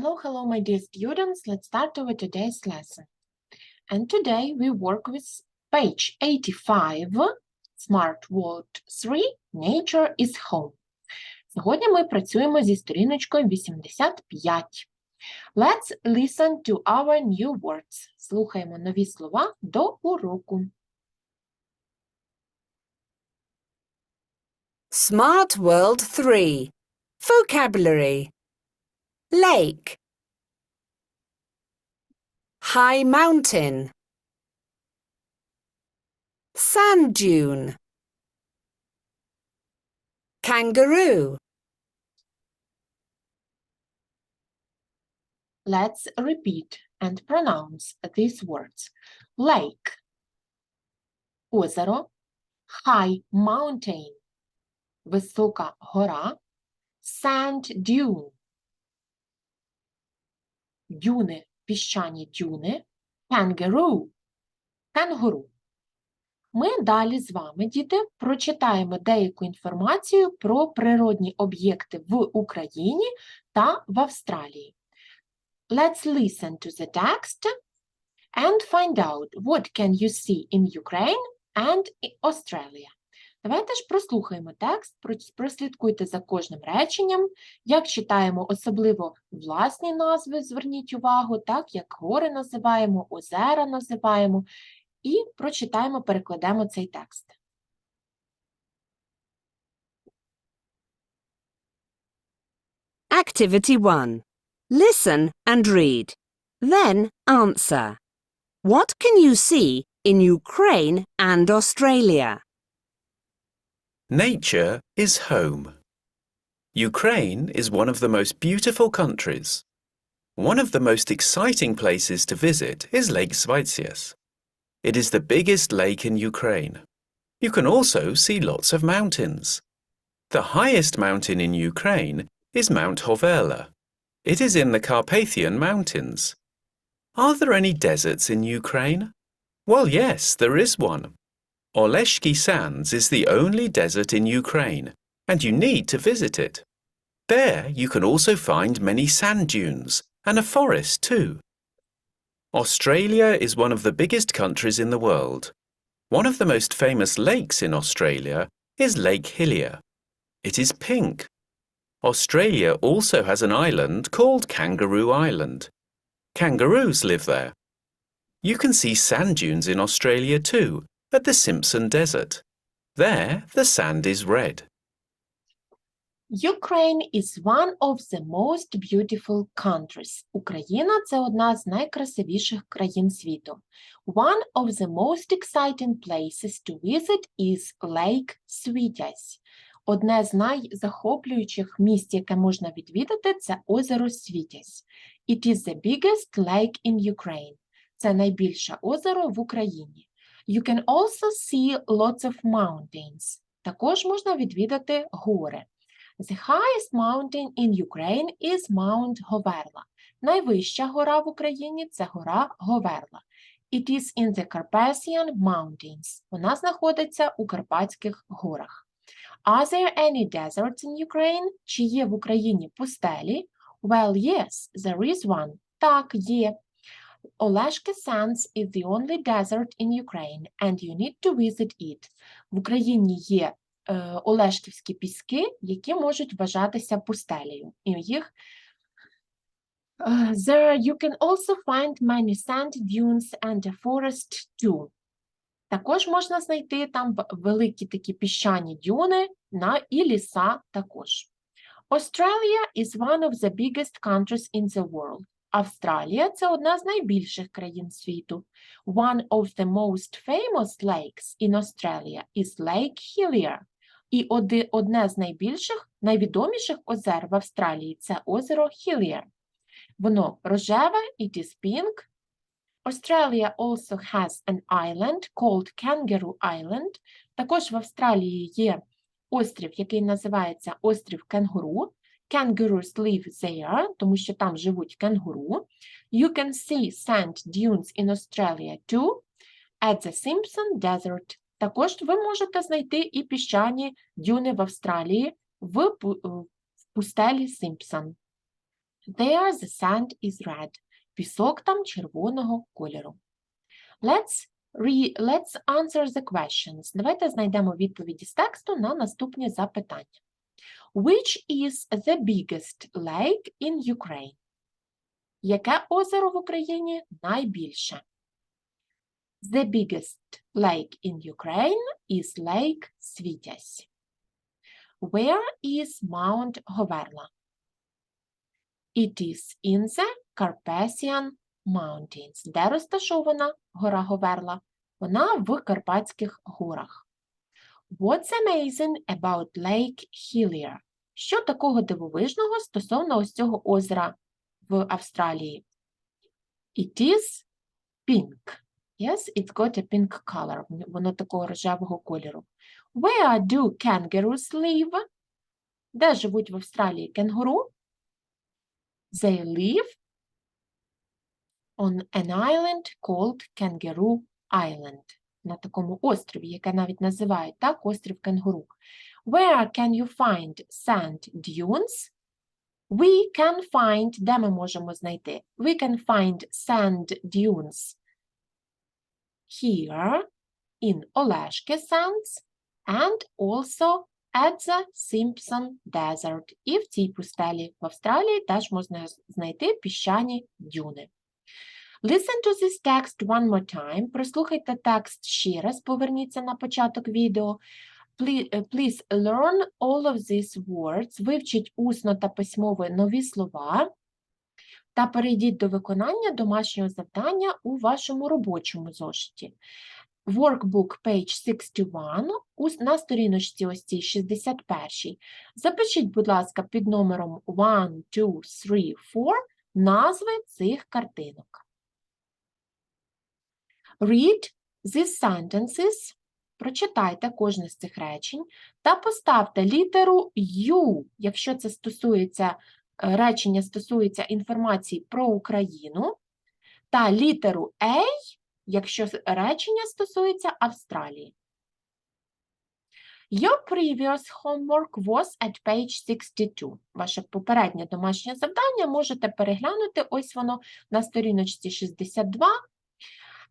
Hello, hello, my dear students. Let's start over today's lesson. And today we work with page 85, Smart World 3, Nature is Home. Сьогодні ми працюємо зі сторіночкою 85. Let's listen to our new words. Слухаємо нові слова до уроку. Smart World 3 Vocabulary Lake High mountain Sand dune Kangaroo Let's repeat and pronounce these words. Lake – озеро, high mountain – висока гора, sand dune – дюни, Піщані дюни, kangaroo – кенгуру. Ми далі з вами, діти, прочитаємо деяку інформацію про природні об'єкти в Україні та в Австралії. Let's listen to the text and find out what can you see in Ukraine and Australia. Давайте ж прослухаємо текст, прос- прослідкуйте за кожним реченням, як читаємо особливо власні назви, зверніть увагу, так, як гори називаємо, озера називаємо, і прочитаємо, перекладемо цей текст. Activity 1 Listen and read. Then answer. What can you see in Ukraine and Australia? Nature is home. Ukraine is one of the most beautiful countries. One of the most exciting places to visit is Lake Svaitsias. It is the biggest lake in Ukraine. You can also see lots of mountains. The highest mountain in Ukraine is Mount Hoverla. It is in the Carpathian Mountains. Are there any deserts in Ukraine? Well, yes, there is one. Oleshki Sands is the only desert in Ukraine, and you need to visit it. There you can also find many sand dunes and a forest too. Australia is one of the biggest countries in the world. One of the most famous lakes in Australia is Lake Hillier. It is pink. Australia also has an island called Kangaroo Island. Kangaroos live there. You can see sand dunes in Australia too, at the Simpson Desert. There, the sand is red. Ukraine is one of the most beautiful countries. Україна – це одна з найкрасивіших країн світу. One of the most exciting places to visit is Lake Світязь. Одне з найзахоплюючих місць, яке можна відвідати, це озеро Світязь. It is the biggest lake in Ukraine. Це найбільше озеро в Україні. You can also see lots of mountains. Також можна відвідати гори. The highest mountain in Ukraine is Mount Говерла. Найвища гора в Україні це гора Говерла. It is in the Carpathian Mountains. Вона знаходиться у Карпатських горах. Are there any deserts in Ukraine? Чи є в Україні пустелі? Well, yes, there is one. Так, є. Oleshki Sands is the only desert in Ukraine, and you need to visit it. В Україні є е, Олешківські піски, які можуть вважатися пустелею. І їх е, there you can also find many sand dunes and a forest too. Також можна знайти там великі такі піщані дюни на, і ліса також. Australia is one of the biggest countries in the world. Австралія це одна з найбільших країн світу. One of the most famous lakes in Australia is Lake Hillier. І одне з найбільших, найвідоміших озер в Австралії це озеро Hillier. Воно рожеве, it is pink. Australia also has an island called Kangaroo Island. Також в Австралії є острів, який називається острів Кенгуру. Kangaroos live there, тому що там живуть кенгуру. You can see sand dunes in Australia too. At the Simpson Desert. Також ви можете знайти і піщані дюни в Австралії в, в пустелі Симпсон. There the sand is red. Пісок там червоного кольору. Let's, re... Let's answer the questions. Давайте знайдемо відповіді з тексту на наступні запитання. Which is the biggest lake in Ukraine? Яке озеро в Україні найбільше? The biggest lake in Ukraine is Lake Svitязь. Where is Mount Hoverla? It is in the Carpathian Mountains. Де розташована гора Говерла? Вона в Карпатських горах. What's amazing about Lake Hillier? Що такого дивовижного стосовно ось цього озера в Австралії? It is pink. Yes, it's got a pink color. Воно такого рожевого кольору. Where do kangaroos live? Де живуть в Австралії кенгуру? They live on an island called Kangaroo Island. На такому острові, яке навіть називають так, острів кенгуру. Where can you find sand dunes? We can find, де ми можемо знайти? We can find sand dunes here in Oleshke Sands and also at the Simpson Desert. І в цій пустелі в Австралії теж можна знайти піщані дюни. Listen to this text one more time. Прослухайте текст ще раз, поверніться на початок відео. Please, please learn all of these words. Вивчіть усно та письмово нові слова. Та перейдіть до виконання домашнього завдання у вашому робочому зошиті. Workbook page 61 на сторіночці ось цій 61. Запишіть, будь ласка, під номером 1, 2, 3, 4 назви цих картинок. Read these sentences. Прочитайте кожне з цих речень та поставте літеру U, якщо це стосується е, речення стосується інформації про Україну, та літеру A, якщо речення стосується Австралії. Your previous homework was at page 62. Ваше попереднє домашнє завдання можете переглянути, ось воно на сторіночці 62.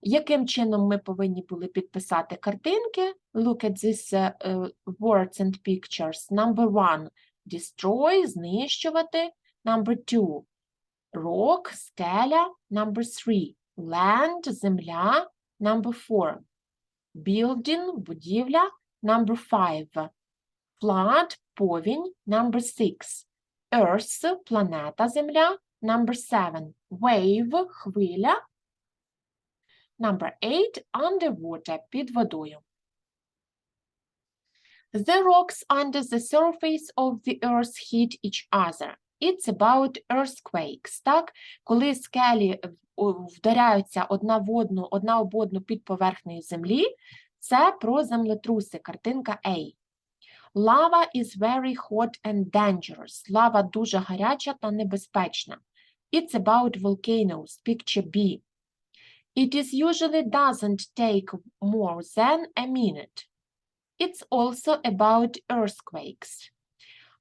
Яким чином ми повинні були підписати картинки? Look at these uh, uh, words and pictures. Number one – destroy, знищувати. Number two – rock, скеля. Number three – land, земля. Number four – building, будівля. Number five – flood, повінь. Number six – earth, планета, земля. Number seven – wave, хвиля. Number eight – underwater, під водою. The rocks under the surface of the earth hit each other. It's about earthquakes, так? Коли скелі вдаряються одна в одну, одна об одну під поверхнею землі, це про землетруси, картинка A. Lava is very hot and dangerous. Лава дуже гаряча та небезпечна. It's about volcanoes, picture B. It is usually doesn't take more than a minute. It's also about earthquakes.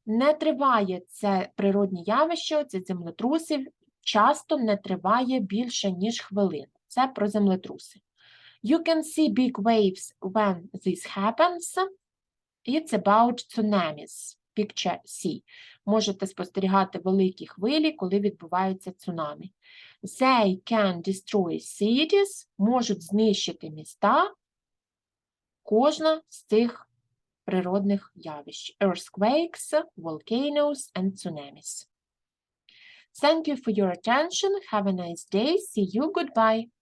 Не триває це природні явище, це землетруси, часто не триває більше, ніж хвилину. Це про землетруси. You can see big waves when this happens. It's about tsunamis. Picture C. Можете спостерігати великі хвилі, коли відбуваються цунамі. They can destroy cities, можуть знищити міста. Кожна з цих природних явищ. Earthquakes, volcanoes and tsunamis. Thank you for your attention. Have a nice day. See you. Goodbye.